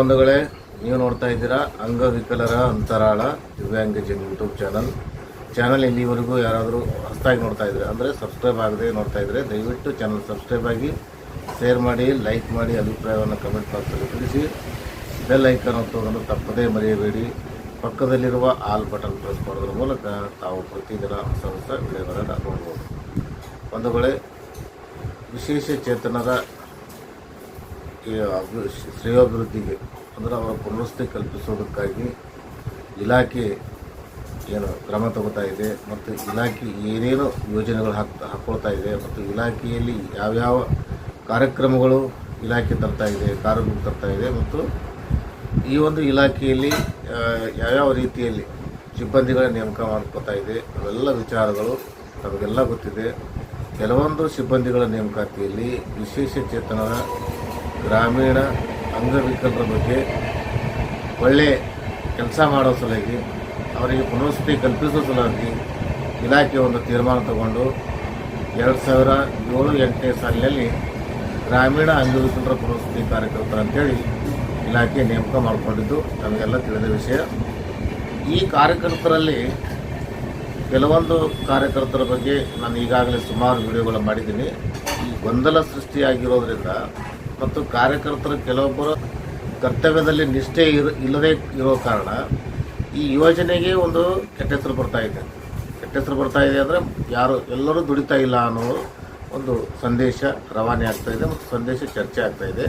ಬಂಧುಗಳೇ, ನೀವು ನೋಡ್ತಾ ಇದ್ದೀರಾ ಅಂಗವಿಕಲರ ಅಂತರಾಳ ದಿವ್ಯಾಂಗಜನ್ ಯೂಟ್ಯೂಬ್ ಚಾನಲ್. ಚಾನಲ್ ಇಲ್ಲಿವರೆಗೂ ಯಾರಾದರೂ ಹೊಸ್ತಾಗಿ ನೋಡ್ತಾ ಇದ್ರೆ, ಅಂದರೆ ಸಬ್ಸ್ಕ್ರೈಬ್ ಆಗದೆ ನೋಡ್ತಾ ಇದ್ದರೆ ದಯವಿಟ್ಟು ಚಾನಲ್ ಸಬ್ಸ್ಕ್ರೈಬ್ ಆಗಿ, ಶೇರ್ ಮಾಡಿ, ಲೈಕ್ ಮಾಡಿ, ಅಭಿಪ್ರಾಯವನ್ನು ಕಮೆಂಟ್ ಬಾಕ್ಸಲ್ಲಿ ತಿಳಿಸಿ. ಬೆಲ್ ಐಕನ್ ಒತ್ತೋದನ್ನು ತಪ್ಪದೇ ಮರೆಯಬೇಡಿ. ಪಕ್ಕದಲ್ಲಿರುವ ಆಲ್ ಬಟನ್ ಪ್ರೆಸ್ ಮಾಡೋದ್ರ ಮೂಲಕ ತಾವು ಪ್ರತಿದಿನ ಹೊಸ ಹೊಸ ವಿಡಿಯೋಗಳನ್ನು ನೋಡ್ಬೋದು. ಬಂಧುಗಳೇ, ವಿಶೇಷ ಅಭಿ ಶ್ರೇಯೋಭಿವೃದ್ಧಿಗೆ ಅಂದರೆ ಅವರ ಪುನರ್ವಸತಿ ಕಲ್ಪಿಸೋದಕ್ಕಾಗಿ ಇಲಾಖೆ ಏನು ಕ್ರಮ ತಗೋತಾ ಇದೆ ಮತ್ತು ಇಲಾಖೆ ಏನೇನು ಯೋಜನೆಗಳು ಹಾಕ್ ಹಾಕ್ಕೊಳ್ತಾ ಇದೆ ಮತ್ತು ಇಲಾಖೆಯಲ್ಲಿ ಯಾವ್ಯಾವ ಕಾರ್ಯಕ್ರಮಗಳು ಇಲಾಖೆ ತರ್ತಾ ಇದೆ ಕಾರ್ಯಕ್ರಮ ತರ್ತಾ ಇದೆ ಮತ್ತು ಈ ಒಂದು ಇಲಾಖೆಯಲ್ಲಿ ಯಾವ್ಯಾವ ರೀತಿಯಲ್ಲಿ ಸಿಬ್ಬಂದಿಗಳ ನೇಮಕ ಮಾಡ್ಕೋತಾ ಇದೆ, ಅವೆಲ್ಲ ವಿಚಾರಗಳು ನಮಗೆಲ್ಲ ಗೊತ್ತಿದೆ. ಕೆಲವೊಂದು ಸಿಬ್ಬಂದಿಗಳ ನೇಮಕಾತಿಯಲ್ಲಿ ವಿಶೇಷ ಚೇತನರ ಗ್ರಾಮೀಣ ಅಂಗವಿಕಲರ ಬಗ್ಗೆ ಒಳ್ಳೆ ಕೆಲಸ ಮಾಡೋ ಸಲುವಾಗಿ ಅವರಿಗೆ ಪುನರ್ವಸತಿ ಕಲ್ಪಿಸೋ ಸಲುವಾಗಿ ಇಲಾಖೆ ಒಂದು ತೀರ್ಮಾನ ತಗೊಂಡು ಎರಡು ಸಾವಿರ ಏಳು ಎಂಟನೇ ಸಾಲಿನಲ್ಲಿ ಗ್ರಾಮೀಣ ಅಂಗವಿಕಲರ ಪುನರ್ವಸತಿ ಕಾರ್ಯಕರ್ತರ ಅಂತೇಳಿ ಇಲಾಖೆ ನೇಮಕ ಮಾಡಿಕೊಂಡಿದ್ದು. ನಮಗೆಲ್ಲ ತಿಳಿದ ವಿಷಯ. ಈ ಕಾರ್ಯಕರ್ತರಲ್ಲಿ ಕೆಲವೊಂದು ಕಾರ್ಯಕರ್ತರ ಬಗ್ಗೆ ನಾನು ಈಗಾಗಲೇ ಸುಮಾರು ವಿಡಿಯೋಗಳು ಮಾಡಿದ್ದೀನಿ. ಈ ಗೊಂದಲ ಸೃಷ್ಟಿಯಾಗಿರೋದ್ರಿಂದ ಮತ್ತು ಕಾರ್ಯಕರ್ತರು ಕೆಲವೊಬ್ಬರು ಕರ್ತವ್ಯದಲ್ಲಿ ನಿಷ್ಠೆ ಇರು, ಇಲ್ಲದೇ ಇರೋ ಕಾರಣ ಈ ಯೋಜನೆಗೆ ಒಂದು ಕೆಟ್ಟ ಹೆಸರು ಬರ್ತಾ ಇದೆ. ಕೆಟ್ಟ ಹೆಸರು ಬರ್ತಾ ಇದೆ ಅಂದರೆ ಯಾರು, ಎಲ್ಲರೂ ದುಡಿತಾ ಇಲ್ಲ ಅನ್ನೋ ಒಂದು ಸಂದೇಶ ರವಾನೆ ಆಗ್ತಾ ಇದೆ ಮತ್ತು ಸಂದೇಶ ಚರ್ಚೆ ಆಗ್ತಾ ಇದೆ.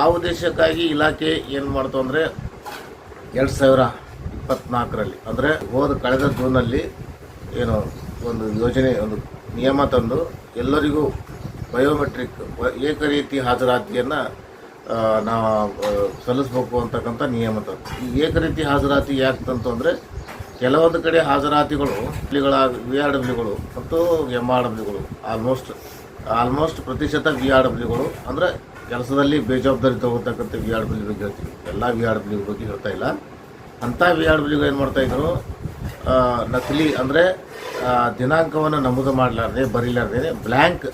ಆ ಉದ್ದೇಶಕ್ಕಾಗಿ ಇಲಾಖೆ ಏನು ಮಾಡ್ತು ಅಂದರೆ ಎರಡು ಸಾವಿರ ಇಪ್ಪತ್ನಾಲ್ಕರಲ್ಲಿ, ಅಂದರೆ ಹೋದ ಕಳೆದ ಜೂನಲ್ಲಿ ಏನು ಒಂದು ಯೋಜನೆ, ಒಂದು ನಿಯಮ ತಂದು ಎಲ್ಲರಿಗೂ ಬಯೋಮೆಟ್ರಿಕ್ ಏಕ ಏಕರೀತಿ ಹಾಜರಾತಿಯನ್ನು ನಾವು ಸಲ್ಲಿಸ್ಬೇಕು ಅಂತಕ್ಕಂಥ ನಿಯಮ ಈ ಏಕರೀತಿ ಹಾಜರಾತಿ ಯಾಕೆ ತಂತು ಅಂದರೆ, ಕೆಲವೊಂದು ಕಡೆ ಹಾಜರಾತಿಗಳು ಗಳ ವಿ ಆರ್ ಡಬ್ಲ್ಯೂಗಳು ಮತ್ತು ಎಂ ಆರ್ ಡಬ್ಲ್ಯೂಗಳು ಆಲ್ಮೋಸ್ಟ್ ಆಲ್ಮೋಸ್ಟ್ ಪ್ರತಿಶತ ವಿ ಆರ್ ಡಬ್ಲ್ಯೂಗಳು ಅಂದರೆ ಕೆಲಸದಲ್ಲಿ ಬೇಜವಾಬ್ದಾರಿ ತಗೋತಕ್ಕಂಥ ವಿ ಆರ್ ಡಬ್ಲ್ಯೂ ಬಗ್ಗೆ ಹೇಳ್ತೀವಿ. ಎಲ್ಲ ವಿ ಆರ್ ಡಬ್ಲ್ಯೂ ಬಗ್ಗೆ ಹೇಳ್ತಾ ಇಲ್ಲ. ಅಂಥ ವಿ ಆರ್ ಡಬ್ಲ್ಯೂಗಳು ಏನು ಮಾಡ್ತಾಯಿದ್ರು ನಕಲಿ ಅಂದರೆ ದಿನಾಂಕವನ್ನು ನಮೂದು ಮಾಡಲಾರ್ದೆ, ಬರೀಲಾರ್ದೇ ಬ್ಲ್ಯಾಂಕ್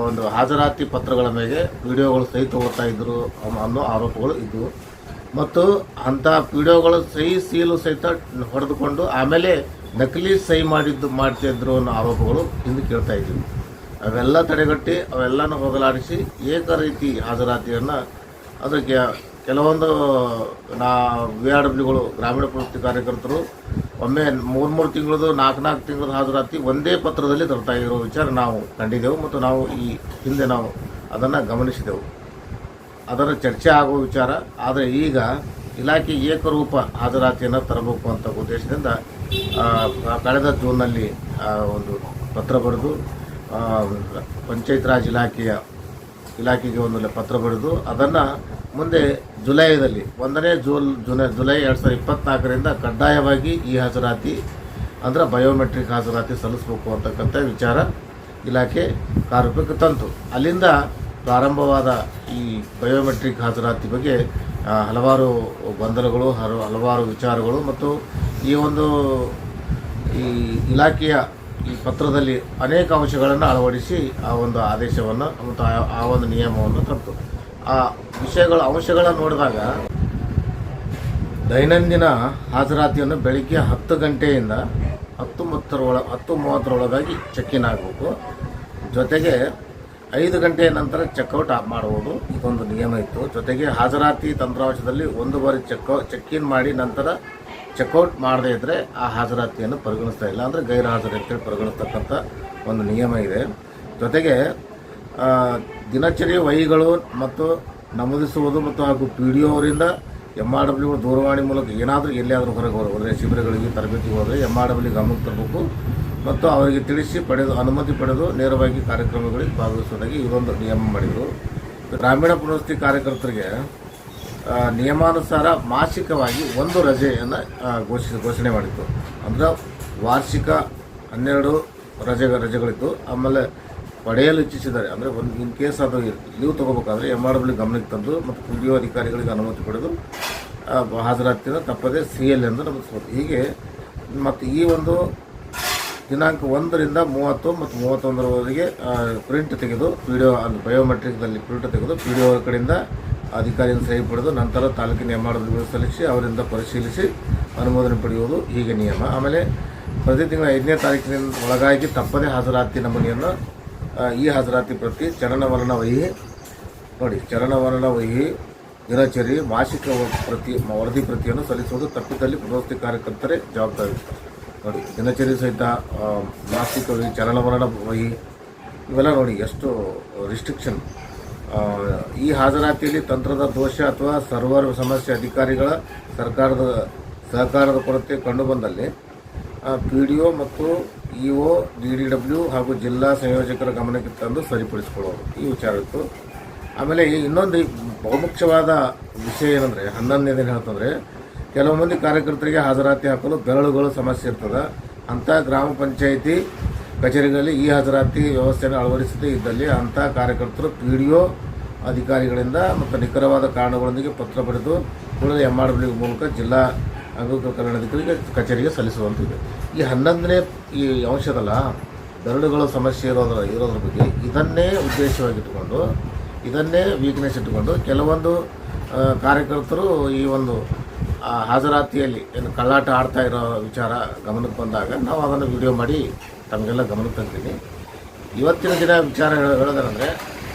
ಒಂದು ಹಾಜರಾತಿ ಪತ್ರಗಳ ಮೇಲೆ ವಿಡಿಯೋಗಳು ಸಹಿತ ತಗೋತಾ ಇದ್ದರು ಅನ್ನೋ- ಅನ್ನೋ ಆರೋಪಗಳು ಇದ್ದವು ಮತ್ತು ಅಂಥ ವಿಡಿಯೋಗಳು ಸಹಿ ಸೀಲು ಸಹಿತ ಹೊಡೆದುಕೊಂಡು ಆಮೇಲೆ ನಕಲಿ ಸಹಿ ಮಾಡಿದ್ದು ಮಾಡ್ತಿದ್ರು ಅನ್ನೋ ಆರೋಪಗಳು ಇಂದು ಕೇಳ್ತಾ ಇದ್ದೀವಿ. ಅವೆಲ್ಲ ತಡೆಗಟ್ಟಿ ಅವೆಲ್ಲನೂ ಹೋಗಲಾಡಿಸಿ ಏಕ ರೀತಿ ಹಾಜರಾತಿಯನ್ನು ಅದಕ್ಕೆ ಕೆಲವೊಂದು ನಾ, ವಿ ಆರ್ ಡಬ್ಲ್ಯೂಗಳು ಗ್ರಾಮೀಣ ಪ್ರವೃತ್ತಿ ಕಾರ್ಯಕರ್ತರು ಒಮ್ಮೆ ಮೂರು ಮೂರು ತಿಂಗಳದು ನಾಲ್ಕು ನಾಲ್ಕು ತಿಂಗಳದ ಹಾಜರಾತಿ ಒಂದೇ ಪತ್ರದಲ್ಲಿ ತರ್ತಾ ಇರೋ ವಿಚಾರ ನಾವು ಕಂಡಿದ್ದೆವು ಮತ್ತು ನಾವು ಈ ಹಿಂದೆ ನಾವು ಅದನ್ನು ಗಮನಿಸಿದೆವು. ಅದರ ಚರ್ಚೆ ಆಗುವ ವಿಚಾರ. ಆದರೆ ಈಗ ಇಲಾಖೆ ಏಕರೂಪ ಹಾಜರಾತಿಯನ್ನು ತರಬೇಕು ಅಂತ ಉದ್ದೇಶದಿಂದ ಕಳೆದ ಜೂನ್ನಲ್ಲಿ ಒಂದು ಪತ್ರ ಬರೆದು ಪಂಚಾಯತ್ ರಾಜ್ ಇಲಾಖೆಯ ಇಲಾಖೆಗೆ ಒಂದು ಪತ್ರ ಬರೆದು ಅದನ್ನು ಮುಂದೆ ಜುಲೈದಲ್ಲಿ, ಒಂದನೇ ಜೂಲ್ ಜುಲೈ ಜುಲೈ ಎರಡು ಸಾವಿರದ ಇಪ್ಪತ್ನಾಲ್ಕರಿಂದ ಕಡ್ಡಾಯವಾಗಿ ಈ ಹಾಜರಾತಿ, ಅಂದರೆ ಬಯೋಮೆಟ್ರಿಕ್ ಹಾಜರಾತಿ ಸಲ್ಲಿಸಬೇಕು ಅಂತಕ್ಕಂಥ ವಿಚಾರ ಇಲಾಖೆ ಕಾರ್ಯಕ್ಕೆ ತಂತು. ಅಲ್ಲಿಂದ ಪ್ರಾರಂಭವಾದ ಈ ಬಯೋಮೆಟ್ರಿಕ್ ಹಾಜರಾತಿ ಬಗ್ಗೆ ಹಲವಾರು ಗೊಂದಲಗಳು ಹಲ- ಹಲವಾರು ವಿಚಾರಗಳು ಮತ್ತು ಈ ಒಂದು, ಈ ಇಲಾಖೆಯ ಈ ಪತ್ರದಲ್ಲಿ ಅನೇಕ ಅಂಶಗಳನ್ನು ಅಳವಡಿಸಿ ಆ ಒಂದು ಆದೇಶವನ್ನು ಮತ್ತು ಆ ಒಂದು ನಿಯಮವನ್ನು ತಂತು ಆ ವಿಷಯಗಳ ಅಂಶಗಳನ್ನು ನೋಡಿದಾಗ ದೈನಂದಿನ ಹಾಜರಾತಿಯನ್ನು ಬೆಳಿಗ್ಗೆ ಹತ್ತು ಗಂಟೆಯಿಂದ ಹತ್ತು ಒಳ ಹತ್ತು ಮೂವತ್ತರೊಳಗಾಗಿ ಚೆಕ್ ಇನ್ ಆಗಬೇಕು. ಜೊತೆಗೆ ಐದು ಗಂಟೆಯ ನಂತರ ಚೆಕ್ಔಟ್ ಮಾಡುವುದು. ಇದೊಂದು ನಿಯಮ ಇತ್ತು. ಜೊತೆಗೆ ಹಾಜರಾತಿ ತಂತ್ರಾಂಶದಲ್ಲಿ ಒಂದು ಬಾರಿ ಚೆಕ್ ಚೆಕ್ ಇನ್ ಮಾಡಿ ನಂತರ ಚೆಕ್ಔಟ್ ಮಾಡದೇ ಇದ್ದರೆ ಆ ಹಾಜರಾತಿಯನ್ನು ಪರಿಗಣಿಸ್ತಾ ಇಲ್ಲ. ಅಂದರೆ ಗೈರು ಅಂತೇಳಿ ಪರಿಗಣಿಸ್ತಕ್ಕಂಥ ಒಂದು ನಿಯಮ ಇದೆ. ಜೊತೆಗೆ ದಿನಚರಿ ವಹಿಗಳು ಮತ್ತು ನಮೂದಿಸುವುದು ಮತ್ತು ಹಾಗೂ ಪಿ ಡಿ ಅವರಿಂದ ಎಂ ಆರ್ ಡಬ್ಲ್ಯೂ ದೂರವಾಣಿ ಮೂಲಕ ಏನಾದರೂ ಎಲ್ಲಿಯಾದರೂ ಹೊರಗೆ ಹೋದರೆ ಶಿಬಿರಗಳಿಗೆ ತರಬೇತಿ ಹೋದರೆ ಎಂ ಆರ್ ಡಬ್ಲ್ಯೂ ಗಮನಕ್ಕೆ ತರಬೇಕು. ಮತ್ತು ಅವರಿಗೆ ತಿಳಿಸಿ ಪಡೆದು, ಅನುಮತಿ ಪಡೆದು ನೇರವಾಗಿ ಕಾರ್ಯಕ್ರಮಗಳಿಗೆ ಭಾಗವಹಿಸುವುದಾಗಿ ಇದೊಂದು ನಿಯಮ ಮಾಡಿದರು. ಗ್ರಾಮೀಣ ಪುನರ್ವಸತಿ ಕಾರ್ಯಕರ್ತರಿಗೆ ನಿಯಮಾನುಸಾರ ಮಾಸಿಕವಾಗಿ ಒಂದು ರಜೆಯನ್ನು ಘೋಷಿಸಿ, ಘೋಷಣೆ ಮಾಡಿತ್ತು. ಅಂದರೆ ವಾರ್ಷಿಕ ಹನ್ನೆರಡು ರಜೆ ರಜೆಗಳಿತ್ತು. ಆಮೇಲೆ ಪಡೆಯಲು ಇಚ್ಛಿಸಿದ್ದಾರೆ. ಅಂದರೆ ಒಂದು ಇನ್ ಕೇಸ್ ಅದು ಲೀವ್ ತಗೋಬೇಕಾದ್ರೆ ಎಂ ಆರ್ ಡಬ್ಲ್ಯೂ ಗಮನಕ್ಕೆ ತಂದು ಮತ್ತು ಪಿ ಡಿ ಒ ಅಧಿಕಾರಿಗಳಿಗೆ ಅನುಮತಿ ಪಡೆದು ಆ, ತಪ್ಪದೇ ಸಿ ಎಲ್ ಎಂದು ನಮಗೆ ಹೀಗೆ ಮತ್ತು ಈ ಒಂದು ದಿನಾಂಕ ಒಂದರಿಂದ ಮೂವತ್ತು ಮತ್ತು ಮೂವತ್ತೊಂದರವರೆಗೆ ಪ್ರಿಂಟ್ ತೆಗೆದು ಪಿ ಡಿ ಒ ಅಂದರೆ ಬಯೋಮೆಟ್ರಿಕ್ದಲ್ಲಿ ಪ್ರಿಂಟ್ ತೆಗೆದು ಪಿ ಡಿ ಒ ಕಡೆಯಿಂದ ಅಧಿಕಾರಿಯನ್ನು ಸಹಿ ಪಡೆದು ನಂತರ ತಾಲೂಕಿನ ಎಂ ಆರ್ ಸಲ್ಲಿಸಿ ಅವರಿಂದ ಪರಿಶೀಲಿಸಿ ಅನುಮೋದನೆ ಪಡೆಯುವುದು ಹೀಗೆ ನಿಯಮ. ಆಮೇಲೆ ಪ್ರತಿ ತಿಂಗಳ ಐದನೇ ತಾರೀಕಿನ ಒಳಗಾಗಿ ತಪ್ಪದೇ ಹಾಜರಾತಿ ನಮೂನೆಯನ್ನು ಈ ಹಾಜರಾತಿ ಪ್ರತಿ ಚಲನವಲನ ವಹಿ. ನೋಡಿ ಚಲನವಲನ ವಹಿ, ದಿನಚರಿ ಮಾಸಿಕ ಪ್ರತಿ, ವರದಿ ಪ್ರತಿಯನ್ನು ಸಲ್ಲಿಸುವುದು ತಪ್ಪಿದಲ್ಲಿ ಪ್ರವೃತ್ತಿ ಕಾರ್ಯಕರ್ತರೇ ಜವಾಬ್ದಾರಿ. ನೋಡಿ, ದಿನಚರಿ ಸಹಿತ ಮಾಸಿಕ ವಹಿ ವಹಿ, ಇವೆಲ್ಲ ನೋಡಿ ಎಷ್ಟು ರಿಸ್ಟ್ರಿಕ್ಷನ್ ಈ ಹಾಜರಾತಿಯಲ್ಲಿ ತಂತ್ರದ ದೋಷ ಅಥವಾ ಸರ್ವರ್ ಸಮಸ್ಯೆ ಅಧಿಕಾರಿಗಳ ಸರ್ಕಾರದ, ಸಹಕಾರದ ಕೊರತೆ ಕಂಡುಬಂದಲ್ಲಿ ಪಿ ಡಿ ಒ ಮತ್ತು E O, D D W ಹಾಗೂ ಜಿಲ್ಲಾ ಸಂಯೋಜಕರ ಗಮನಕ್ಕೆ ತಂದು ಸರಿಪಡಿಸಿಕೊಳ್ಳೋದು. ಈ ವಿಚಾರ ಇತ್ತು. ಆಮೇಲೆ ಇನ್ನೊಂದು ಬಹುಮುಖ್ಯವಾದ ವಿಷಯ ಏನಂದರೆ, ಹನ್ನೊಂದನೇ ದಿನ ಹೇಳ್ತಂದ್ರೆ ಕೆಲವು ಮಂದಿ ಕಾರ್ಯಕರ್ತರಿಗೆ ಹಾಜರಾತಿ ಹಾಕಲು ಬೆರಳುಗಳು ಸಮಸ್ಯೆ ಇರ್ತದೆ. ಅಂಥ ಗ್ರಾಮ ಪಂಚಾಯಿತಿ ಕಚೇರಿಗಳಲ್ಲಿ ಈ ಹಾಜರಾತಿ ವ್ಯವಸ್ಥೆಯನ್ನು ಅಳವಡಿಸದೇ ಇದ್ದಲ್ಲಿ ಅಂಥ ಕಾರ್ಯಕರ್ತರು ಪಿ ಡಿ ಒ ಅಧಿಕಾರಿಗಳಿಂದ ಮತ್ತು ನಿಖರವಾದ ಕಾರಣಗಳೊಂದಿಗೆ ಪತ್ರ ಬರೆದು, ಕೂಡಲೇ ಎಂ ಆರ್ ಡಬ್ಲ್ಯೂ ಮೂಲಕ ಜಿಲ್ಲಾ ಅಂಗವಿಕಲ ಕಲ್ಯಾಣಾಧಿಕಾರಿಗೆ ಕಚೇರಿಗೆ ಸಲ್ಲಿಸುವಂತಿದೆ. ಈ ಹನ್ನೊಂದನೇ ಈ ಅಂಶದಲ್ಲ, ಬೆರಳುಗಳ ಸಮಸ್ಯೆ ಇರೋದ್ರ ಇರೋದ್ರ ಬಗ್ಗೆ ಇದನ್ನೇ ಉದ್ದೇಶವಾಗಿಟ್ಟುಕೊಂಡು, ಇದನ್ನೇ ವೀಕ್ನೆಸ್ ಇಟ್ಟುಕೊಂಡು ಕೆಲವೊಂದು ಕಾರ್ಯಕರ್ತರು ಈ ಒಂದು ಹಾಜರಾತಿಯಲ್ಲಿ ಏನು ಕಳ್ಳಾಟ ಆಡ್ತಾ ಇರೋ ವಿಚಾರ ಗಮನಕ್ಕೆ ಬಂದಾಗ ನಾವು ಅದನ್ನು ವಿಡಿಯೋ ಮಾಡಿ ತಮಗೆಲ್ಲ ಗಮನಕ್ಕೆ ತಂತೀನಿ ಇವತ್ತಿನ ದಿನ ವಿಚಾರ ಹೇಳೋದಂದ್ರೆ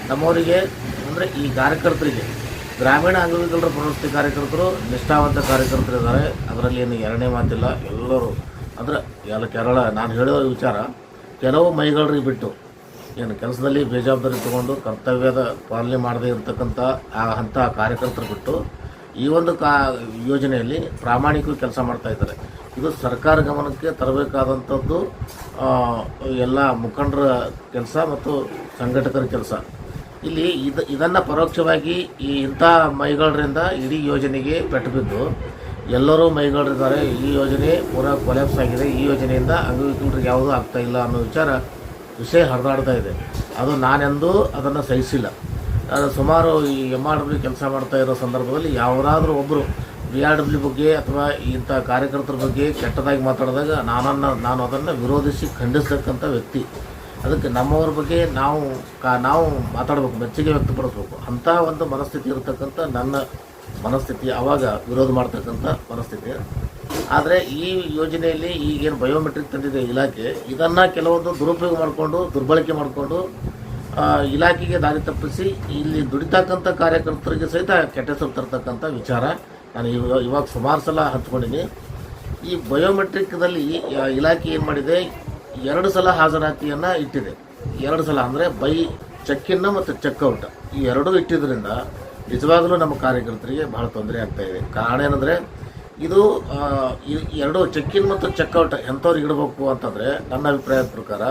ನಮ್ಮವರಿಗೆ, ಅಂದರೆ ಈ ಕಾರ್ಯಕರ್ತರಿಗೆ ಗ್ರಾಮೀಣ ಅಂಗವಿಕಲರ ಪ್ರವೃತ್ತಿ ಕಾರ್ಯಕರ್ತರು, ನಿಷ್ಠಾವಂತ ಕಾರ್ಯಕರ್ತರು ಇದ್ದಾರೆ. ಅದರಲ್ಲಿ ಏನು ಎರಡನೇ ಮಾತಿಲ್ಲ. ಎಲ್ಲರೂ ಅಂದರೆ ಎಲ್ಲ ಕೇರಳ, ನಾನು ಹೇಳೋ ವಿಚಾರ, ಕೆಲವು ಮೈಗಳರಿಗೆ ಬಿಟ್ಟು ಏನು ಕೆಲಸದಲ್ಲಿ ಬೇಜವಾಬ್ದಾರಿ ತಗೊಂಡು ಕರ್ತವ್ಯದ ಪಾಲನೆ ಮಾಡದೇ ಇರತಕ್ಕಂಥ ಆ ಅಂಥ ಕಾರ್ಯಕರ್ತರು ಬಿಟ್ಟು ಈ ಒಂದು ಕಾ ಯೋಜನೆಯಲ್ಲಿ ಪ್ರಾಮಾಣಿಕ ಕೆಲಸ ಮಾಡ್ತಾ ಇದ್ದಾರೆ. ಇದು ಸರ್ಕಾರ ಗಮನಕ್ಕೆ ತರಬೇಕಾದಂಥದ್ದು ಎಲ್ಲ ಮುಖಂಡರ ಕೆಲಸ ಮತ್ತು ಸಂಘಟಕರ ಕೆಲಸ. ಇಲ್ಲಿ ಇದು, ಇದನ್ನು ಪರೋಕ್ಷವಾಗಿ ಈ ಇಂಥ ಮೈಗಳರಿಂದ ಇಡೀ ಯೋಜನೆಗೆ ಪೆಟ್ಟು ಬಿದ್ದು ಎಲ್ಲರೂ ಮೈಗಳಿದ್ದಾರೆ ಈ ಯೋಜನೆ ಪೂರಾ ಕೊಲೆಪ್ಸ್ ಆಗಿದೆ. ಈ ಯೋಜನೆಯಿಂದ ಅಂಗವಿಕಲರಿಗೆ ಯಾವುದೂ ಆಗ್ತಾ ಇಲ್ಲ ಅನ್ನೋ ವಿಚಾರ ವಿಷಯ ಹರಿದಾಡ್ತಾ ಇದೆ. ಅದು ನಾನೆಂದು ಅದನ್ನು ಸಹಿಸಿಲ್ಲ. ಸುಮಾರು ಈ ಎಂ ಆರ್ ಡಬ್ಲ್ಯೂ ಕೆಲಸ ಮಾಡ್ತಾ ಇರೋ ಸಂದರ್ಭದಲ್ಲಿ ಯಾರಾದರೂ ಒಬ್ಬರು ಬಿ ಆರ್ ಡಬ್ಲ್ಯೂ ಬಗ್ಗೆ ಅಥವಾ ಇಂಥ ಕಾರ್ಯಕರ್ತರ ಬಗ್ಗೆ ಕೆಟ್ಟದಾಗಿ ಮಾತಾಡಿದಾಗ ನಾನನ್ನು, ನಾನು ಅದನ್ನು ವಿರೋಧಿಸಿ ಖಂಡಿಸ್ತಕ್ಕಂಥ ವ್ಯಕ್ತಿ. ಅದಕ್ಕೆ ನಮ್ಮವ್ರ ಬಗ್ಗೆ ನಾವು ಕಾ, ನಾವು ಮಾತಾಡಬೇಕು, ಮೆಚ್ಚುಗೆ ವ್ಯಕ್ತಪಡಿಸ್ಬೇಕು. ಅಂಥ ಒಂದು ಮನಸ್ಥಿತಿ ಇರತಕ್ಕಂಥ ನನ್ನ ಮನಸ್ಥಿತಿ ಆವಾಗ ವಿರೋಧ ಮಾಡ್ತಕ್ಕಂಥ ಮನಸ್ಥಿತಿ. ಆದರೆ ಈ ಯೋಜನೆಯಲ್ಲಿ ಈಗೇನು ಬಯೋಮೆಟ್ರಿಕ್ ತಂದಿದೆ ಇಲಾಖೆ, ಇದನ್ನು ಕೆಲವೊಂದು ದುರುಪಯೋಗ ಮಾಡಿಕೊಂಡು, ದುರ್ಬಳಕೆ ಮಾಡಿಕೊಂಡು ಇಲಾಖೆಗೆ ದಾರಿ ತಪ್ಪಿಸಿ ಇಲ್ಲಿ ದುಡಿತಕ್ಕಂಥ ಕಾರ್ಯಕರ್ತರಿಗೆ ಸಹಿತ ಕೆಟ್ಟ ಹೆಸರು ತರ್ತಕ್ಕಂಥ ವಿಚಾರ ನಾನು ಇವಾಗ ಇವಾಗ ಸುಮಾರು ಸಲ ಹಂಚ್ಕೊಂಡಿದ್ದೀನಿ ಈ ಬಯೋಮೆಟ್ರಿಕ್ದಲ್ಲಿ ಇಲಾಖೆ ಏನು ಮಾಡಿದೆ? ಎರಡು ಸಲ ಹಾಜರಾತಿಯನ್ನು ಇಟ್ಟಿದೆ. ಎರಡು ಸಲ ಅಂದರೆ ಬೈ ಚೆಕ್ಕಿನ್ನ ಮತ್ತು ಚೆಕ್ಔಟ್ ಈ ಎರಡೂ ಇಟ್ಟಿದ್ದರಿಂದ ನಿಜವಾಗಲೂ ನಮ್ಮ ಕಾರ್ಯಕರ್ತರಿಗೆ ಬಹಳ ತೊಂದರೆ ಆಗ್ತಾ ಇದೆ. ಕಾರಣ ಏನಂದರೆ ಇದು ಎರಡು ಚೆಕ್ಕಿನ್ ಮತ್ತು ಚೆಕ್ಔಟ್ ಎಂಥವ್ರಿಗೆ ಇಡಬೇಕು ಅಂತಂದರೆ ನನ್ನ ಅಭಿಪ್ರಾಯದ ಪ್ರಕಾರ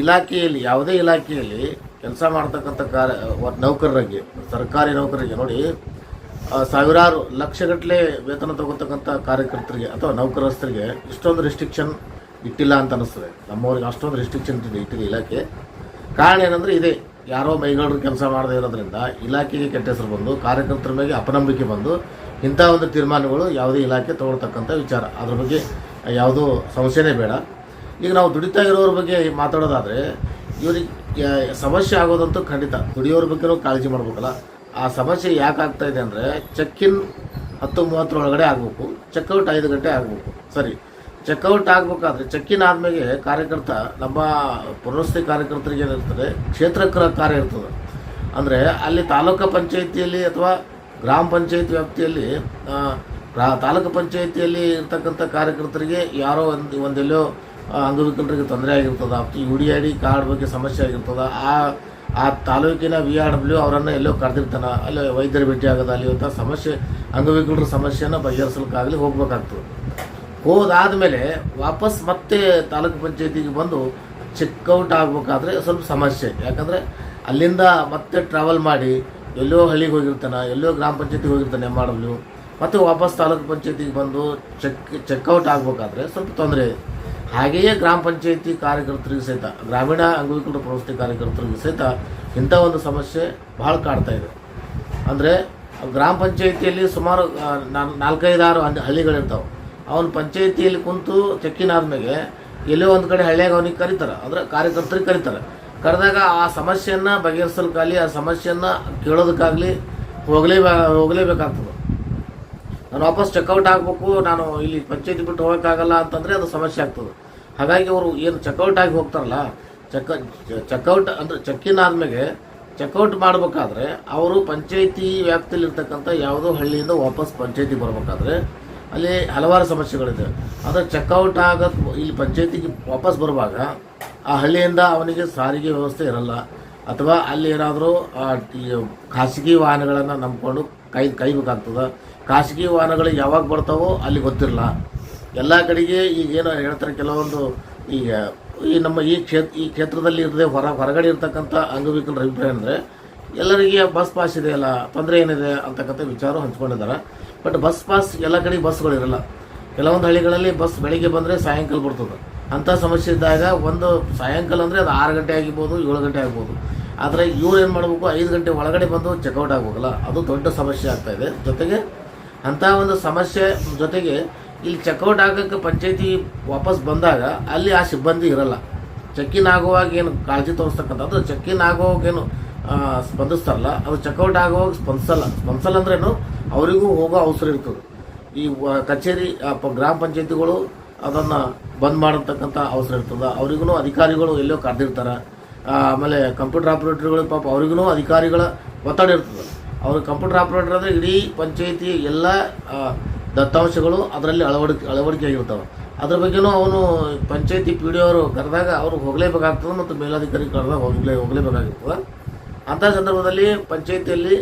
ಇಲಾಖೆಯಲ್ಲಿ, ಯಾವುದೇ ಇಲಾಖೆಯಲ್ಲಿ ಕೆಲಸ ಮಾಡ್ತಕ್ಕಂಥ ಕಾರ್ಯ, ನೌಕರರಿಗೆ, ಸರ್ಕಾರಿ ನೌಕರರಿಗೆ ನೋಡಿ ಸಾವಿರಾರು ಲಕ್ಷಗಟ್ಟಲೆ ವೇತನ ತಗೋತಕ್ಕಂಥ ಕಾರ್ಯಕರ್ತರಿಗೆ ಅಥವಾ ನೌಕರಸ್ಥರಿಗೆ ಇಷ್ಟೊಂದು ರಿಸ್ಟ್ರಿಕ್ಷನ್ ಇಟ್ಟಿಲ್ಲ ಅಂತ ಅನಿಸ್ತದೆ ನಮ್ಮವ್ರಿಗೆ ಅಷ್ಟೊಂದು ರೆಸ್ಟ್ರಿಕ್ಷನ್ ಇದೆ ಇಟ್ಟಿದೆ ಇಲಾಖೆ. ಕಾರಣ ಏನಂದರೆ ಇದೇ. ಯಾರೋ ಮೈಗಳರು ಕೆಲಸ ಮಾಡದೇ ಇರೋದ್ರಿಂದ ಇಲಾಖೆಗೆ ಕೆಟ್ಟ ಹೆಸರು ಬಂದು, ಕಾರ್ಯಕರ್ತರ ಮೇಲೆ ಅಪನಂಬಿಕೆ ಬಂದು, ಇಂಥ ಒಂದು ತೀರ್ಮಾನಗಳು ಯಾವುದೇ ಇಲಾಖೆ ತೊಗೊಳ್ತಕ್ಕಂಥ ವಿಚಾರ. ಅದ್ರ ಬಗ್ಗೆ ಯಾವುದೂ ಸಮಸ್ಯೆನೇ ಬೇಡ. ಈಗ ನಾವು ದುಡಿತಾ ಇರೋರ ಬಗ್ಗೆ ಮಾತಾಡೋದಾದರೆ, ಇವರಿಗೆ ಸಮಸ್ಯೆ ಆಗೋದಂತೂ ಖಂಡಿತ. ದುಡಿಯೋರ ಬಗ್ಗೆನೂ ಕಾಳಜಿ ಮಾಡ್ಬೇಕಲ್ಲ. ಆ ಸಮಸ್ಯೆ ಯಾಕೆ ಆಗ್ತಾ ಇದೆ ಅಂದರೆ ಚೆಕ್ ಇನ್ ಹತ್ತು ಮೂವತ್ತರೊಳಗಡೆ ಆಗಬೇಕು. ಚೆಕ್ಔಟ್ ಐದು ಗಂಟೆ ಆಗಬೇಕು. ಸರಿ. ಚೆಕ್ಔಟ್ ಆಗಬೇಕಾದ್ರೆ ಚೆಕ್ ಇನ್ ಆದಮೇಲೆ ಕಾರ್ಯಕರ್ತ, ನಮ್ಮ ಪುನರ್ವಸತಿ ಕಾರ್ಯಕರ್ತರಿಗೆ ಏನಿರ್ತದೆ ಕ್ಷೇತ್ರ ಕಾರ್ಯ ಇರ್ತದೆ. ಅಂದರೆ ಅಲ್ಲಿ ತಾಲೂಕು ಪಂಚಾಯಿತಿಯಲ್ಲಿ ಅಥವಾ ಗ್ರಾಮ ಪಂಚಾಯತ್ ವ್ಯಾಪ್ತಿಯಲ್ಲಿ ತಾಲೂಕು ಪಂಚಾಯಿತಿಯಲ್ಲಿ ಇರ್ತಕ್ಕಂಥ ಕಾರ್ಯಕರ್ತರಿಗೆ ಯಾರೋ ಒಂದು, ಒಂದೆಲ್ಲೋ ಅಂಗವಿಕಲರಿಗೆ ತೊಂದರೆ ಆಗಿರ್ತದ. U D I D card ಬಗ್ಗೆ ಸಮಸ್ಯೆ ಆಗಿರ್ತದೆ. ಆ ಆ ತಾಲೂಕಿನ ವಿ ಆರ್ ಡಬ್ಲ್ಯೂ ಅವರನ್ನು ಎಲ್ಲೋ ಕರೆದಿರ್ತಾನೆ, ಅಲ್ಲಿ ವೈದ್ಯರು ಭೇಟಿ ಆಗೋದು ಅಲ್ಲಿ ಅಂತ ಸಮಸ್ಯೆ, ಅಂಗವಿಕಲರ ಸಮಸ್ಯೆಯನ್ನು ಬಗೆಹರಿಸಲಿಕ್ಕಾಗಲಿ ಹೋಗ್ಬೇಕಾಗ್ತದೆ. ಹೋದಾದಮೇಲೆ ವಾಪಸ್ ಮತ್ತೆ ತಾಲೂಕು ಪಂಚಾಯತಿಗೆ ಬಂದು ಚೆಕ್ಔಟ್ ಆಗಬೇಕಾದ್ರೆ ಸ್ವಲ್ಪ ಸಮಸ್ಯೆ ಯಾಕಂದರೆ ಅಲ್ಲಿಂದ ಮತ್ತೆ ಟ್ರಾವೆಲ್ ಮಾಡಿ ಎಲ್ಲೋ ಹಳ್ಳಿಗೆ ಹೋಗಿರ್ತಾನೆ, ಎಲ್ಲೋ ಗ್ರಾಮ ಪಂಚಾಯತಿಗೆ ಹೋಗಿರ್ತಾನೆ ಎಂ ಆರ್ ಡಬ್ಲ್ಯೂ. ಮತ್ತು ವಾಪಸ್ ತಾಲೂಕು ಪಂಚಾಯತಿಗೆ ಬಂದು ಚೆಕ್ ಚೆಕ್ಔಟ್ ಆಗಬೇಕಾದ್ರೆ ಸ್ವಲ್ಪ ತೊಂದರೆ ಇದೆ. ಹಾಗೆಯೇ ಗ್ರಾಮ ಪಂಚಾಯತಿ ಕಾರ್ಯಕರ್ತರಿಗೆ ಸಹಿತ, ಗ್ರಾಮೀಣ ಅಂಗವಿಕಲರ ಪ್ರವೃತ್ತಿ ಕಾರ್ಯಕರ್ತರಿಗೆ ಸಹಿತ ಇಂಥ ಒಂದು ಸಮಸ್ಯೆ ಭಾಳ ಕಾಡ್ತಾ ಇದೆ. ಅಂದರೆ ಗ್ರಾಮ ಪಂಚಾಯತಿಯಲ್ಲಿ ಸುಮಾರು ನಾಲ್ಕೈದಾರು ಹಳ್ಳಿ- ಹಳ್ಳಿಗಳಿರ್ತಾವೆ. ಅವನು ಪಂಚಾಯಿತಿಯಲ್ಲಿ ಕುಂತು ಚೆಕ್ಕಿನ ಆದ್ಮೇಲೆ ಎಲ್ಲೋ ಒಂದು ಕಡೆ ಹಳ್ಳಿಯಾಗ ಅವನಿಗೆ ಕರೀತಾರೆ. ಅಂದರೆ ಕಾರ್ಯಕರ್ತರಿಗೆ ಕರೀತಾರೆ. ಕರೆದಾಗ ಆ ಸಮಸ್ಯೆಯನ್ನು ಬಗೆಹರಿಸಲಿಕ್ಕಾಗಲಿ ಆ ಸಮಸ್ಯೆಯನ್ನು ಕೇಳೋದಕ್ಕಾಗಲಿ ಹೋಗಲೇ ಹೋಗಲೇಬೇಕಾಗ್ತದೆ. ನಾನು ವಾಪಸ್ ಚೆಕ್ಔಟ್ ಆಗಬೇಕು ನಾನು ಇಲ್ಲಿ ಪಂಚಾಯತಿ ಬಿಟ್ಟು ಹೋಗೋಕ್ಕಾಗಲ್ಲ ಅಂತಂದರೆ ಅದು ಸಮಸ್ಯೆ ಆಗ್ತದೆ. ಹಾಗಾಗಿ ಅವರು ಏನು ಚೆಕ್ಔಟ್ ಆಗಿ ಹೋಗ್ತಾರಲ್ಲ ಚೆಕ್ ಚೆಕ್ಔಟ್ ಅಂದರೆ ಚೆಕ್ಕಿನ್ ಆದಮೇಲೆ ಚೆಕ್ಔಟ್ ಮಾಡಬೇಕಾದ್ರೆ, ಅವರು ಪಂಚಾಯತಿ ವ್ಯಾಪ್ತಿಯಲ್ಲಿರ್ತಕ್ಕಂಥ ಯಾವುದೋ ಹಳ್ಳಿಯಿಂದ ವಾಪಸ್ ಪಂಚಾಯತಿ ಬರಬೇಕಾದ್ರೆ ಅಲ್ಲಿ ಹಲವಾರು ಸಮಸ್ಯೆಗಳಿದೆ. ಆದರೆ ಚೆಕ್ಔಟ್ ಆಗ ಇಲ್ಲಿ ಪಂಚಾಯತಿಗೆ ವಾಪಸ್ ಬರುವಾಗ ಆ ಹಳ್ಳಿಯಿಂದ ಅವನಿಗೆ ಸಾರಿಗೆ ವ್ಯವಸ್ಥೆ ಇರಲ್ಲ. ಅಥವಾ ಅಲ್ಲಿ ಏನಾದರೂ ಖಾಸಗಿ ವಾಹನಗಳನ್ನು ನಂಬಿಕೊಂಡು ಕೈ, ಕೈಬೇಕಾಗ್ತದೆ. ಖಾಸಗಿ ವಾಹನಗಳು ಯಾವಾಗ ಬರ್ತಾವೋ ಅಲ್ಲಿ ಗೊತ್ತಿರಲ್ಲ. ಎಲ್ಲ ಕಡೆಗೆ ಈಗೇನು ಹೇಳ್ತಾರೆ, ಕೆಲವೊಂದು ಈಗ ಈ ನಮ್ಮ ಈ ಕ್ಷೇತ್ರ ಈ ಕ್ಷೇತ್ರದಲ್ಲಿ ಇರದೆ ಹೊರ, ಹೊರಗಡೆ ಇರ್ತಕ್ಕಂಥ ಅಂಗವಿಕಲರ ಅಭಿಪ್ರಾಯ ಅಂದರೆ ಎಲ್ಲರಿಗೆ ಬಸ್ ಪಾಸ್ ಇದೆಯಲ್ಲ ತೊಂದರೆ ಏನಿದೆ ಅಂತಕ್ಕಂಥ ವಿಚಾರ ಹಂಚ್ಕೊಂಡಿದ್ದಾರೆ. ಬಟ್ ಬಸ್ ಪಾಸ್ ಎಲ್ಲ ಕಡೆ ಬಸ್ಗಳಿರಲ್ಲ ಕೆಲವೊಂದು ಹಳ್ಳಿಗಳಲ್ಲಿ ಬಸ್ ಬೆಳಿಗ್ಗೆ ಬಂದರೆ ಸಾಯಂಕಾಲ ಬರ್ತದೆ. ಅಂಥ ಸಮಸ್ಯೆ ಇದ್ದಾಗ ಒಂದು ಸಾಯಂಕಾಲ ಅಂದರೆ ಅದು ಆರು ಗಂಟೆ ಆಗಿರ್ಬೋದು ಏಳು ಗಂಟೆ ಆಗ್ಬೋದು ಆದರೆ ಇವ್ರು ಏನು ಮಾಡಬೇಕು? ಐದು ಗಂಟೆ ಒಳಗಡೆ ಬಂದು ಚೆಕ್ಔಟ್ ಆಗಬೇಕಲ್ಲ? ಅದು ದೊಡ್ಡ ಸಮಸ್ಯೆ ಆಗ್ತಾ ಇದೆ. ಜೊತೆಗೆ ಅಂಥ ಒಂದು ಸಮಸ್ಯೆ ಜೊತೆಗೆ ಇಲ್ಲಿ ಚೆಕ್ಔಟ್ ಆಗೋಕ್ಕೆ ಪಂಚಾಯತಿ ವಾಪಸ್ ಬಂದಾಗ ಅಲ್ಲಿ ಆ ಸಿಬ್ಬಂದಿ ಇರಲ್ಲ. ಚೆಕ್ಕಿನ್ ಆಗುವಾಗ ಏನು ಕಾಳಜಿ ತೋರಿಸ್ತಕ್ಕಂಥದ್ದು ಚೆಕ್ಕಿನ್ ಆಗುವಾಗೇನು ಆ, ಸ್ಪಂದಿಸ್ತಾರಲ್ಲ, ಅದು ಚೆಕ್ಔಟ್ ಆಗುವಾಗ ಸ್ಪಂದಿಸಲ್ಲ. ಸ್ಪಂದಿಸಲ್ಲ ಅಂದ್ರೇನು ಅವರಿಗೂ ಹೋಗೋ ಅವಸರ ಇರ್ತದೆ. ಈ ಕಚೇರಿ ಗ್ರಾಮ ಪಂಚಾಯತಿಗಳು ಅದನ್ನು ಬಂದ್ ಮಾಡತಕ್ಕಂಥ ಅವಸರ ಇರ್ತದೆ. ಅವರಿಗೂ ಅಧಿಕಾರಿಗಳು ಎಲ್ಲೋ ಕರೆದಿರ್ತಾರೆ. ಆಮೇಲೆ ಕಂಪ್ಯೂಟರ್ ಆಪ್ರೇಟರ್ಗಳು ಪಾಪ ಅವ್ರಿಗೂ ಅಧಿಕಾರಿಗಳ ಒತ್ತಡ ಇರ್ತದೆ. ಅವ್ರು ಕಂಪ್ಯೂಟರ್ ಆಪ್ರೇಟರ್ ಅಂದರೆ ಇಡೀ ಪಂಚಾಯತಿ ಎಲ್ಲ ದತ್ತಾಂಶಗಳು ಅದರಲ್ಲಿ ಅಳವಡಿಕೆ ಅಳವಡಿಕೆ ಆಗಿರ್ತವೆ ಅದ್ರ ಬಗ್ಗೆನೂ ಅವನು ಪಂಚಾಯತಿ ಪಿ ಡಿ ಅವರು ಕರೆದಾಗ ಅವ್ರಿಗೆ ಹೋಗಲೇಬೇಕಾಗ್ತದೆ ಮತ್ತು ಮೇಲಾಧಿಕಾರಿ ಕರೆದಾಗ ಹೋಗಲೇ, ಹೋಗಲೇಬೇಕಾಗಿರ್ತದೆ. ಅಂಥ ಸಂದರ್ಭದಲ್ಲಿ ಪಂಚಾಯತಿಯಲ್ಲಿ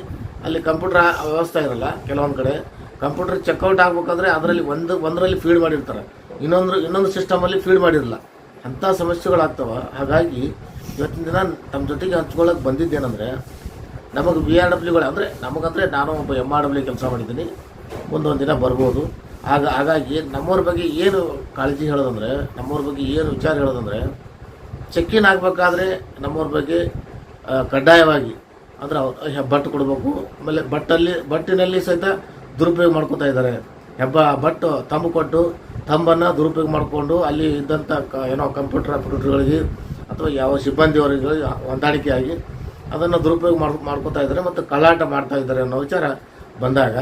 ಅಲ್ಲಿ ಕಂಪ್ಯೂಟರ್ ವ್ಯವಸ್ಥೆ ಇರಲ್ಲ ಕೆಲವೊಂದು ಕಡೆ. ಕಂಪ್ಯೂಟರ್ ಚೆಕ್ಔಟ್ ಆಗ್ಬೇಕಾದ್ರೆ ಅದರಲ್ಲಿ ಒಂದು, ಒಂದರಲ್ಲಿ ಫೀಡ್ ಮಾಡಿರ್ತಾರೆ. ಇನ್ನೊಂದು ಇನ್ನೊಂದು ಸಿಸ್ಟಮಲ್ಲಿ ಫೀಡ್ ಮಾಡಿರಲ್ಲ. ಅಂಥ ಸಮಸ್ಯೆಗಳಾಗ್ತವೆ. ಹಾಗಾಗಿ ಇವತ್ತಿನ ದಿನ ತಮ್ಮ ಜೊತೆಗೆ ಹಂಚ್ಕೊಳ್ಳೋಕೆ ಬಂದಿದ್ದೇನೆಂದರೆ, ನಮಗೆ ಬಿ ಆರ್ ಡಬ್ಲ್ಯೂಗಳು ಅಂದರೆ ನಮಗಂದರೆ ನಾನು ಒಬ್ಬ ಎಂ ಆರ್ ಡಬ್ಲ್ಯೂ ಕೆಲಸ ಮಾಡಿದ್ದೀನಿ. ಮುಂದೊಂದು ದಿನ ಬರ್ಬೋದು. ಆಗ, ಹಾಗಾಗಿ ನಮ್ಮವ್ರ ಬಗ್ಗೆ ಏನು ಕಾಳಜಿ ಹೇಳೋದಂದರೆ, ನಮ್ಮವ್ರ ಬಗ್ಗೆ ಏನು ವಿಚಾರ ಹೇಳೋದಂದರೆ ಇನ್ ಆಗಬೇಕಾದ್ರೆ ನಮ್ಮವ್ರ ಬಗ್ಗೆ ಕಡ್ಡಾಯವಾಗಿ. ಅಂದ್ರೆ ಬಟ್ ಕೊಡಬೇಕು. ಆಮೇಲೆ ಬಟ್ಟಲ್ಲಿ ಬಟ್ಟಿನಲ್ಲಿ ಸಹಿತ ದುರುಪಯೋಗ ಮಾಡ್ಕೊತಾ ಇದ್ದಾರೆ. ಹೆಬ್ಬ ಬಟ್ಟು ತಂಬು ಕೊಟ್ಟು ತಂಬನ್ನು ದುರುಪಯೋಗ ಮಾಡಿಕೊಂಡು ಅಲ್ಲಿ ಇದ್ದಂಥ ಕ, ಏನೋ ಕಂಪ್ಯೂಟರ್ ಆಪ್ರೇಟರ್ಗಳಿಗೆ ಅಥವಾ ಯಾವ ಸಿಬ್ಬಂದಿಯವರಿಗೆ ಹೊಂದಾಣಿಕೆಯಾಗಿ ಅದನ್ನು ದುರುಪಯೋಗ ಮಾಡ್, ಮಾಡ್ಕೊತಾ ಇದ್ದಾರೆ ಮತ್ತು ಕಳ್ಳಾಟ ಮಾಡ್ತಾ ಇದ್ದಾರೆ ಅನ್ನೋ ವಿಚಾರ ಬಂದಾಗ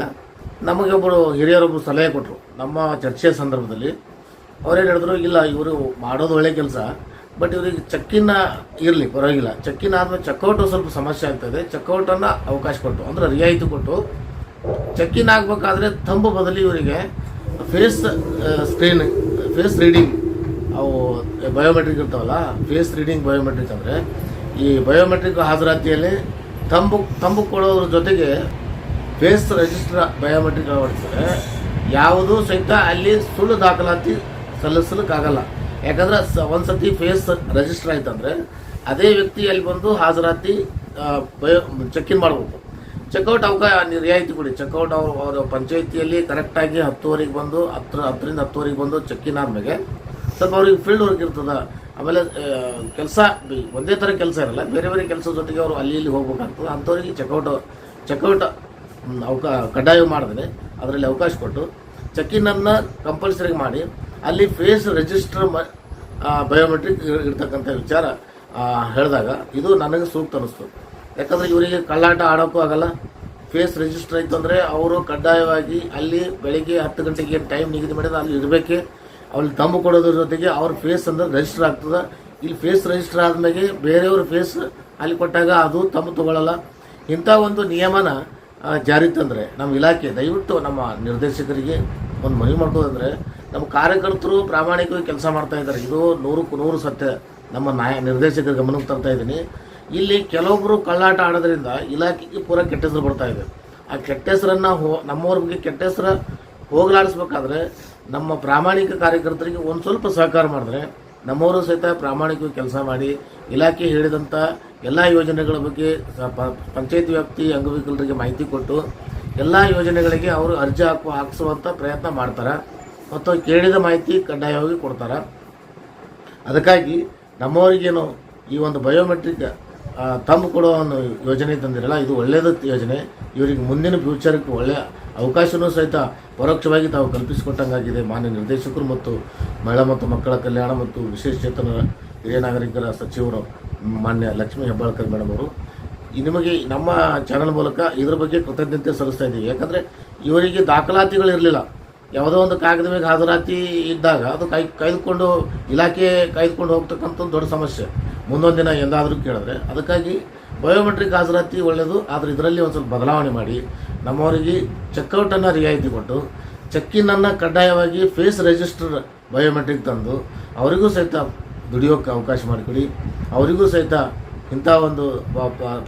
ನಮಗೆ ಒಬ್ಬರು ಹಿರಿಯರೊಬ್ಬರು ಸಲಹೆ ಕೊಟ್ಟರು ನಮ್ಮ ಚರ್ಚೆಯ ಸಂದರ್ಭದಲ್ಲಿ ಅವ್ರೇನು ಹೇಳಿದ್ರು, ಇಲ್ಲ, ಇವರು ಮಾಡೋದು ಒಳ್ಳೆ ಕೆಲಸ. ಬಟ್ ಇವರಿಗೆ ಚಕ್ಕಿನ ಇರಲಿ, ಪರವಾಗಿಲ್ಲ. ಚಕ್ಕಿನ ಆದಮೇಲೆ ಚೆಕ್ಔಟ್ ಸ್ವಲ್ಪ ಸಮಸ್ಯೆ ಆಗ್ತದೆ. ಚೆಕ್ಔಟನ್ನು ಅವಕಾಶ ಕೊಟ್ಟು, ಅಂದರೆ ರಿಯಾಯಿತಿ ಕೊಟ್ಟು ಚೆಕ್ಕಿನ್ ಆಗಬೇಕಾದ್ರೆ ತಂಬು ಬದಲಿ ಇವರಿಗೆ ಫೇಸ್ ಸ್ಕ್ರೀನ್, ಫೇಸ್ ರೀಡಿಂಗ್. ಅವು ಬಯೋಮೆಟ್ರಿಕ್ ಇರ್ತಾವಲ್ಲ, ಫೇಸ್ ರೀಡಿಂಗ್ ಬಯೋಮೆಟ್ರಿಕ್ ಅಂದರೆ, ಈ ಬಯೋಮೆಟ್ರಿಕ್ ಹಾಜರಾತಿಯಲ್ಲಿ ತಂಬು ತಂಬು ಕೊಡೋದ್ರ ಜೊತೆಗೆ ಫೇಸ್ ರಿಜಿಸ್ಟರ್ ಬಯೋಮೆಟ್ರಿಕ್ ಅಳವಡಿಸಿದ್ರೆ, ಯಾವುದೂ ಸಹಿತ ಅಲ್ಲಿ ಸುಳ್ಳು ದಾಖಲಾತಿ ಸಲ್ಲಿಸಲಿಕ್ಕಾಗಲ್ಲ. ಯಾಕಂದ್ರೆ ಸ ಒಂದು ಸತಿ ಫೇಸ್ ರಿಜಿಸ್ಟರ್ ಆಯ್ತಂದ್ರೆ ಅದೇ ವ್ಯಕ್ತಿ ಅಲ್ಲಿ ಬಂದು ಹಾಜರಾತಿ ಆ, ಬಯೋ ಚೆಕ್-ಇನ್ ಮಾಡಬೇಕು. ಚೆಕ್ಔಟ್ ಅವಕಾಶ ರಿಯಾಯಿತಿ ಕೊಡಿ. ಚೆಕ್ಔಟ್ ಅವ್ರು ಅವರ ಪಂಚಾಯತಿಯಲ್ಲಿ ಕರೆಕ್ಟಾಗಿ ಹತ್ತುವರೆಗೆ ಬಂದು ಹತ್ತು ಹತ್ತರಿಂದ ಹತ್ತುವರೆಗೆ ಬಂದು ಚೆಕ್-ಇನ್ ಆದ್ಮೇಲೆ ಸ್ವಲ್ಪ ಅವ್ರಿಗೆ ಫೀಲ್ಡ್ ವರ್ಕ್ ಇರ್ತದೆ. ಆಮೇಲೆ ಕೆಲಸ ಒಂದೇ ಥರ ಕೆಲಸ ಇರಲ್ಲ. ಬೇರೆ ಬೇರೆ ಕೆಲಸದ ಜೊತೆಗೆ ಅವರು ಅಲ್ಲಿ ಇಲ್ಲಿ ಹೋಗ್ಬೇಕಾಗ್ತದೆ. ಅಂಥವ್ರಿಗೆ ಚೆಕ್ಔಟ್ ಚೆಕ್ಔಟ್ ಅವಕ ಕಡ್ಡಾಯ ಮಾಡಿದ್ರೆ ಅದರಲ್ಲಿ ಅವಕಾಶ ಕೊಟ್ಟು ಚೆಕ್ ಇನ್ನನ್ನು ಕಂಪಲ್ಸರಿ ಮಾಡಿ. ಅಲ್ಲಿ ಫೇಸ್ ರಿಜಿಸ್ಟರ್ ಬಯೋಮೆಟ್ರಿಕ್ ಇರ್ತಕ್ಕಂಥ ವಿಚಾರ ಹೇಳಿದಾಗ ಇದು ನನಗೆ ಸೂಕ್ತ ಅನಿಸ್ತು. ಯಾಕಂದರೆ ಇವರಿಗೆ ಕಳ್ಳಾಟ ಆಡೋಕ್ಕೂ ಆಗಲ್ಲ. ಫೇಸ್ ರಿಜಿಸ್ಟರ್ ಆಯಿತು ಅಂದರೆ ಅವರು ಕಡ್ಡಾಯವಾಗಿ ಅಲ್ಲಿ ಬೆಳಿಗ್ಗೆ ಹತ್ತು ಗಂಟೆಗೆ ಟೈಮ್ ನಿಗದಿ ಮಾಡಿದ್ರೆ ಅಲ್ಲಿ ಇರಬೇಕೆ. ಅವ್ರಿಗೆ ತಂಬು ಕೊಡೋದ್ರ ಜೊತೆಗೆ ಅವ್ರ ಫೇಸ್ ಅಂದ್ರೆ ರಿಜಿಸ್ಟರ್ ಆಗ್ತದೆ. ಇಲ್ಲಿ ಫೇಸ್ ರಿಜಿಸ್ಟರ್ ಆದಮೇಲೆ ಬೇರೆಯವ್ರ ಫೇಸ್ ಅಲ್ಲಿ ಕೊಟ್ಟಾಗ ಅದು ತಮ್ಮ ತಗೊಳ್ಳಲ್ಲ ಇಂಥ ಒಂದು ನಿಯಮನ ಜಾರಿ ತಂದರೆ ನಮ್ಮ ಇಲಾಖೆ ದಯವಿಟ್ಟು ನಮ್ಮ ನಿರ್ದೇಶಕರಿಗೆ ಒಂದು ಮನವಿ ಮಾಡ್ಕೋದಂದ್ರೆ ನಮ್ಮ ಕಾರ್ಯಕರ್ತರು ಪ್ರಾಮಾಣಿಕವಾಗಿ ಕೆಲಸ ಮಾಡ್ತಾ ಇದ್ದಾರೆ. ಇದು ನೂರಕ್ಕೂ ನೂರು ಸತ್ಯ. ನಮ್ಮ ನಾಯ, ನಿರ್ದೇಶಕರ ಗಮನಕ್ಕೆ ತರ್ತಾ ಇದ್ದೀನಿ. ಇಲ್ಲಿ ಕೆಲವೊಬ್ಬರು ಕಳ್ಳಾಟ ಆಡೋದ್ರಿಂದ ಇಲಾಖೆಗೆ ಪೂರ ಕೆಟ್ಟ ಹೆಸರು ಬರ್ತಾ ಇದೆ. ಆ ಕೆಟ್ಟ ಹೆಸರನ್ನು ಹೋ, ನಮ್ಮವ್ರ ಬಗ್ಗೆ ಕೆಟ್ಟ ಹೆಸರು ಹೋಗಲಾಡಿಸ್ಬೇಕಾದ್ರೆ ನಮ್ಮ ಪ್ರಾಮಾಣಿಕ ಕಾರ್ಯಕರ್ತರಿಗೆ ಒಂದು ಸ್ವಲ್ಪ ಸಹಕಾರ ಮಾಡಿದ್ರೆ ನಮ್ಮವರು ಸಹಿತ ಪ್ರಾಮಾಣಿಕವಾಗಿ ಕೆಲಸ ಮಾಡಿ ಇಲಾಖೆ ಹೇಳಿದಂಥ ಎಲ್ಲ ಯೋಜನೆಗಳ ಬಗ್ಗೆ ಪಂಚಾಯತ್ ವ್ಯಾಪ್ತಿ ಅಂಗವಿಕಲರಿಗೆ ಮಾಹಿತಿ ಕೊಟ್ಟು ಎಲ್ಲ ಯೋಜನೆಗಳಿಗೆ ಅವರು ಅರ್ಜಿ ಹಾಕುವ ಹಾಕಿಸುವಂಥ ಪ್ರಯತ್ನ ಮಾಡ್ತಾರೆ. ಮತ್ತು ಕೇಳಿದ ಮಾಹಿತಿ ಕಡ್ಡಾಯವಾಗಿ ಕೊಡ್ತಾರೆ. ಅದಕ್ಕಾಗಿ ನಮ್ಮವರಿಗೇನು ಈ ಒಂದು ಬಯೋಮೆಟ್ರಿಕ್ ತಂಬು ಕೊಡೋ ಒಂದು ಯೋಜನೆ ತಂದಿರಲ್ಲ, ಇದು ಒಳ್ಳೆಯದ ಯೋಜನೆ. ಇವರಿಗೆ ಮುಂದಿನ ಫ್ಯೂಚರ್ಗೆ ಒಳ್ಳೆಯ ಅವಕಾಶವೂ ಸಹಿತ ಪರೋಕ್ಷವಾಗಿ ತಾವು ಕಲ್ಪಿಸಿಕೊಟ್ಟಂಗಾಗಿದೆ ಮಾನ್ಯ ನಿರ್ದೇಶಕರು ಮತ್ತು ಮಹಿಳಾ ಮತ್ತು ಮಕ್ಕಳ ಕಲ್ಯಾಣ ಮತ್ತು ವಿಶೇಷ ಚೇತನ ಹಿರಿಯ ನಾಗರಿಕರ ಸಚಿವರು ಮಾನ್ಯ ಲಕ್ಷ್ಮೀ ಹೆಬ್ಬಾಳ್ಕರ್ ಮೇಡಮ್ ಅವರು. ನಿಮಗೆ ನಮ್ಮ ಚಾನಲ್ ಮೂಲಕ ಇದ್ರ ಬಗ್ಗೆ ಕೃತಜ್ಞತೆ ಸಲ್ಲಿಸ್ತಾ ಇದ್ದೀವಿ. ಯಾಕಂದರೆ ಇವರಿಗೆ ದಾಖಲಾತಿಗಳು ಇರಲಿಲ್ಲ. ಯಾವುದೋ ಒಂದು ಕಾಗದ ಮೇಲೆ ಹಾಜರಾತಿ ಇದ್ದಾಗ ಅದು ಕೈ ಕಾಯ್ದುಕೊಂಡು ಇಲಾಖೆ ಕಾಯ್ದುಕೊಂಡು ಹೋಗ್ತಕ್ಕಂಥ ಒಂದು ದೊಡ್ಡ ಸಮಸ್ಯೆ. ಮುಂದೊಂದು ದಿನ ಎಂದಾದರೂ ಕೇಳಿದ್ರೆ ಅದಕ್ಕಾಗಿ ಬಯೋಮೆಟ್ರಿಕ್ ಹಾಜರಾತಿ ಒಳ್ಳೆಯದು ಆದರೆ ಇದರಲ್ಲಿ ಒಂದು ಸ್ವಲ್ಪ ಬದಲಾವಣೆ ಮಾಡಿ. ನಮ್ಮವರಿಗೆ ಚೆಕ್ಔಟನ್ನು ರಿಯಾಯಿತಿ ಕೊಟ್ಟು ಚೆಕ್ಕಿನನ್ನು ಕಡ್ಡಾಯವಾಗಿ ಫೇಸ್ ರಿಜಿಸ್ಟರ್ ಬಯೋಮೆಟ್ರಿಕ್ ತಂದು, ಅವರಿಗೂ ಸಹಿತ ದುಡಿಯೋಕ್ಕೆ ಅವಕಾಶ ಮಾಡಿಕೊಡಿ. ಅವರಿಗೂ ಸಹಿತ ಇಂಥ ಒಂದು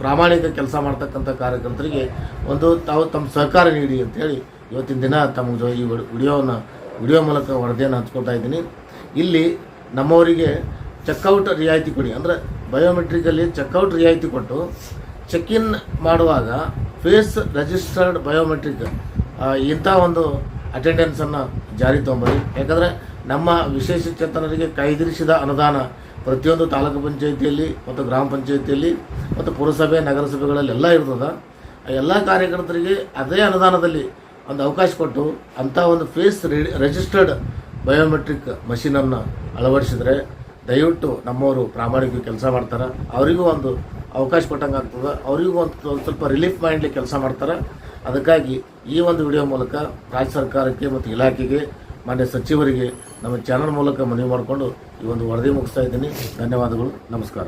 ಪ್ರಾಮಾಣಿಕ ಕೆಲಸ ಮಾಡ್ತಕ್ಕಂಥ ಕಾರ್ಯಕರ್ತರಿಗೆ ಒಂದು ತಾವು ತಮ್ಮ ಸಹಕಾರ ನೀಡಿ ಅಂತೇಳಿ ಇವತ್ತಿನ ದಿನ ತಮ್ಮ ಜೊ- ಈ ವಿಡಿಯೋನ ವಿಡಿಯೋ ಮೂಲಕ ವರದಿಯನ್ನು ಹಂಚ್ಕೊಳ್ತಾ ಇದ್ದೀನಿ. ಇಲ್ಲಿ ನಮ್ಮವರಿಗೆ ಚೆಕ್ಔಟ್ ರಿಯಾಯಿತಿ ಕೊಡಿ. ಅಂದರೆ ಬಯೋಮೆಟ್ರಿಕಲ್ಲಿ ಚೆಕ್ಔಟ್ ರಿಯಾಯಿತಿ ಕೊಟ್ಟು ಚೆಕ್ ಇನ್ ಮಾಡುವಾಗ ಫೇಸ್ ರಿಜಿಸ್ಟರ್ಡ್ ಬಯೋಮೆಟ್ರಿಕ್ ಇಂಥ ಒಂದು ಅಟೆಂಡೆನ್ಸನ್ನು ಜಾರಿ ತೊಗೊಂಬರಿ ಯಾಕಂದರೆ ನಮ್ಮ ವಿಶೇಷ ಚೇತನರಿಗೆ ಕೈದಿರಿಸಿದ ಅನುದಾನ ಪ್ರತಿಯೊಂದು ತಾಲೂಕು ಪಂಚಾಯಿತಿಯಲ್ಲಿ ಮತ್ತು ಗ್ರಾಮ ಪಂಚಾಯಿತಿಯಲ್ಲಿ ಮತ್ತು ಪುರಸಭೆ, ನಗರಸಭೆಗಳಲ್ಲಿ ಎಲ್ಲ ಇರ್ತದೆ. ಎಲ್ಲ ಕಾರ್ಯಕರ್ತರಿಗೆ ಅದೇ ಅನುದಾನದಲ್ಲಿ ಒಂದು ಅವಕಾಶ ಕೊಟ್ಟು ಅಂಥ ಒಂದು ಫೇಸ್ ರಿಜಿಸ್ಟರ್ಡ್ ಬಯೋಮೆಟ್ರಿಕ್ ಮಷೀನನ್ನು ಅಳವಡಿಸಿದರೆ ದಯವಿಟ್ಟು ನಮ್ಮವರು ಪ್ರಾಮಾಣಿಕ ಕೆಲಸ ಮಾಡ್ತಾರೆ. ಅವರಿಗೂ ಒಂದು ಅವಕಾಶ ಕೊಟ್ಟಂಗೆ ಆಗ್ತದೆ. ಅವರಿಗೂ ಒಂದು ಸ್ವಲ್ಪ ರಿಲೀಫ್ ಮೈಂಡ್ಲಿ ಕೆಲಸ ಮಾಡ್ತಾರೆ. ಅದಕ್ಕಾಗಿ ಈ ಒಂದು ವಿಡಿಯೋ ಮೂಲಕ ರಾಜ್ಯ ಸರ್ಕಾರಕ್ಕೆ ಮತ್ತು ಇಲಾಖೆಗೆ, ಮಾನ್ಯ ಸಚಿವರಿಗೆ ನಮ್ಮ ಚಾನಲ್ ಮೂಲಕ ಮನವಿ ಮಾಡಿಕೊಂಡು ಈ ಒಂದು ವರದಿ ಮುಗಿಸ್ತಾ ಇದ್ದೀನಿ. ಧನ್ಯವಾದಗಳು. ನಮಸ್ಕಾರ.